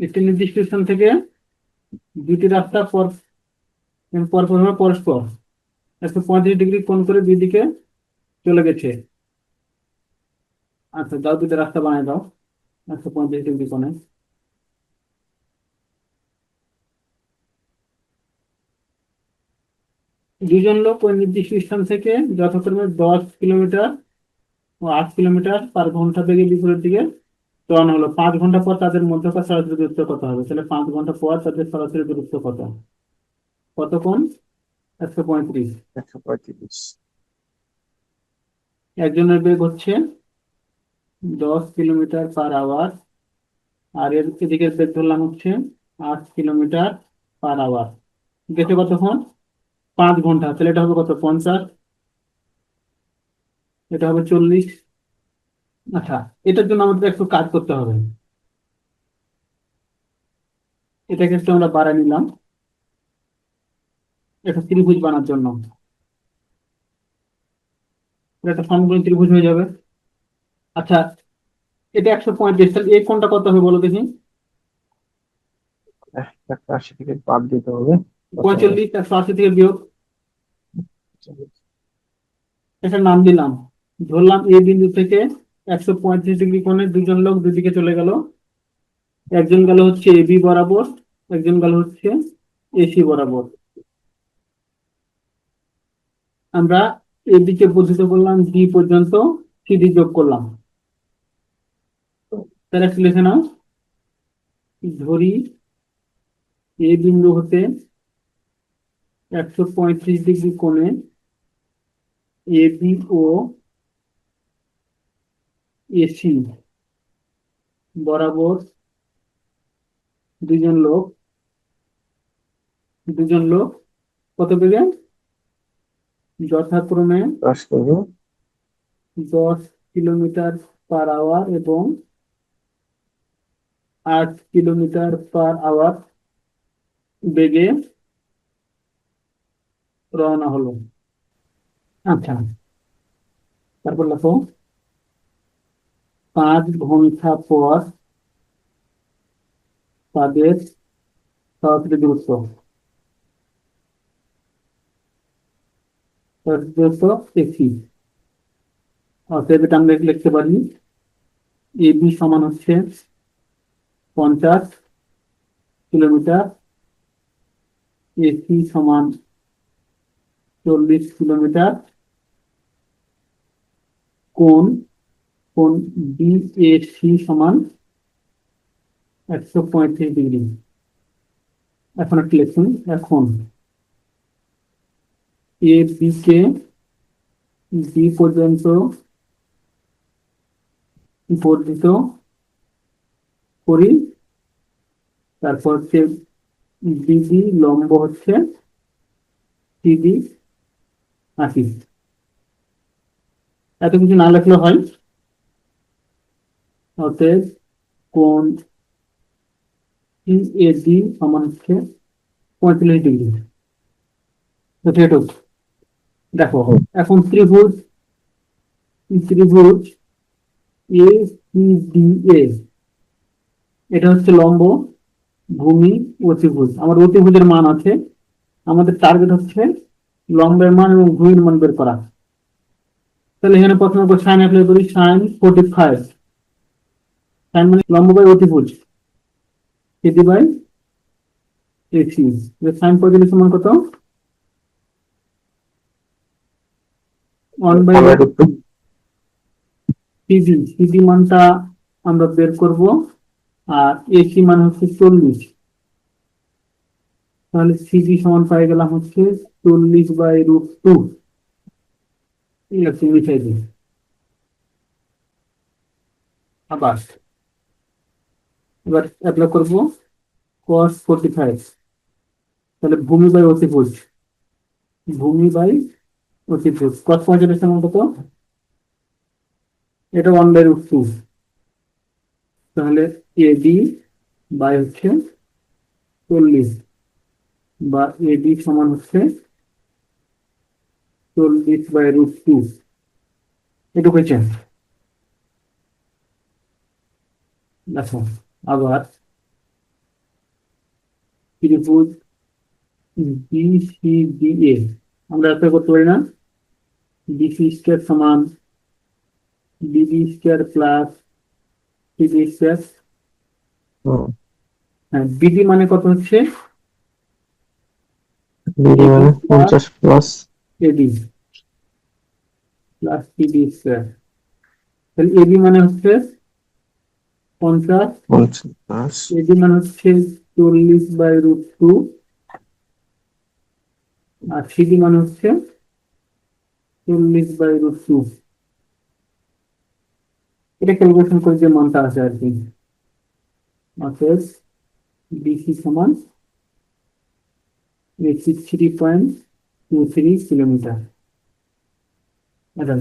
একটি নির্দিষ্ট স্থান থেকে দুটি রাস্তা পর পরপর পরস্পর। একশো পঁয়ত্রিশ ডিগ্রি কোণ করে দুই দিকে চলে গেছে। আচ্ছা দাও দুটো রাস্তা বানিয়ে দাও, একশো পঁয়ত্রিশ ডিগ্রি কোণে। দুজন লোক ওই নির্দিষ্ট স্থান থেকে যথাক্রমে দশ কিলোমিটার ও আট কিলোমিটার পার ঘণ্টা বেগে বিপরীত দিকে রওনা হলো পাঁচ ঘণ্টা পর তাদের মধ্যকার সরাসরি দূরত্ব কত হবে? তাহলে পাঁচ ঘণ্টা পর তাদের সরাসরি দূরত্ব কত? কত কোণ? একশো পঁয়ত্রিশ। একশো পঁয়ত্রিশ। একজনের বেগ হচ্ছে দশ কিলোমিটার পার আওয়ার আর এর এদিকের বেগ ধরলাম হচ্ছে আট কিলোমিটার পার আওয়ার। গেছে কতক্ষণ? পাঁচ ঘণ্টা। তাহলে এটা হবে কত? পঞ্চাশ। এটা হবে চল্লিশ। আচ্ছা এটার জন্য আমাদের একটু কাজ করতে হবে। এটাকে একটু আমরা বাড়ায় নিলাম। একটা ত্রিভুজ বানার জন্য। এটা একটা সমকোণী ত্রিভুজ হয়ে যাবে। আচ্ছা এটা একশো পঁয়ত্রিশ তাহলে এই কোণটা কত হবে বলো দেখি? একশো আশি থেকে বাদ দিতে হবে। পঁয়তাল্লিশ একশো আশি থেকে বিয়োগ। একটা নাম দিলাম। ধরলাম এই বিন্দু থেকে একশো পঁয়ত্রিশ ডিগ্রি কোণে দুজন লোক দুদিকে চলে গেল। একজন গেল হচ্ছে এবি বরাবর, একজন গেল হচ্ছে এসি বরাবর। আমরা এদিকে বর্ধিত করলাম ডি পর্যন্ত সিডি যোগ করলাম। তাহলে একটু লিখে নাও। ধরি এ বিন্দু হতে একশো পঁয়ত্রিশ ডিগ্রি কোণে এ বি ও এসি বরাবর দুজন লোক দুজন লোক কত বেগে যথাক্রমে দশ কিলোমিটার পার আওয়ার এবং আট কিলোমিটার পার আওয়ার বেগে রওনা হলো। আচ্ছা তারপর লেখো। পাঁচ ঘণ্টা পর তাদের সরাসরি দূরত্ব একই অতএব এটা আমরা লিখতে পারি এবি সমান হচ্ছে পঞ্চাশ কিলোমিটার, এসি সমান চল্লিশ কিলোমিটার, কোণ কোণ বিএসি সমান একশো পঁয়ত্রিশ ডিগ্রি। এখন একটা লিখুন, এখন এ বি কে বি পর্যন্ত বর্ধিত করি, তারপর হচ্ছে বিডি লম্ব হচ্ছে সিডি আশি এত কিছু না লেখলে হয়। অতএব কোণ এডি সমান হচ্ছে পঁয়তাল্লিশ ডিগ্রি। দেখো, এখন ত্রিভুজ ত্রিভুজ এ সি ডি এ এটা হচ্ছে লম্ব, ভূমি অতিভুজ আমার অতিভুজের মান আছে। আমাদের টার্গেট হচ্ছে লম্বের মান এবং ভূমির মান বের করা। তাহলে এখানে প্রথমে সাইন অ্যাপ্লাই করি সাইন ফোর্টি ফাইভ সাইন মানে লম্ব বাই অতিভুজ। এটি বাই এসি সাইন পঁয়তাল্লিশ সমান কত? ওয়ান বাই সিডি মানটা আমরা বের করব, আর এসি মান হচ্ছে চল্লিশ। তাহলে সিডি সমান পাই গেলাম হচ্ছে চল্লিশ বাই রুট টু মিশাই দিই। আবার। এবার অ্যাপ্লাই করব cos ফোর্টি ফাইভ তাহলে ভূমি বাই অতিভুজ ভূমি বাই অতিভুজ cos পঁয়তাল্লিশ সমান কত? এটা ওয়ান বাই রুট টু তাহলে এডি বাই হচ্ছে চল্লিশ, বা এডি সমান হচ্ছে চল্লিশ বাই রুট টু এটুকু হয়েছে দেখো আবার ত্রিভুজ বিসিডিএ আমরা এত করতে পারি না? বিসি স্কোয়ার সমান BB square plus CB square হ্যাঁ বিডি মানে কত হচ্ছে? বিডি মানে পঞ্চাশ plus AB plus CB square তাহলে এবি মানে হচ্ছে পঞ্চাশ। পঞ্চাশ। এবি মানে হচ্ছে চল্লিশ বাই রুট টু আর সিডি মানে হচ্ছে চল্লিশ বাই রুট টু এটা ক্যালকুলেশন করে যে মানটা আছে আর কি। অতএব বিসি সমান eighty three point two three kilometre এটা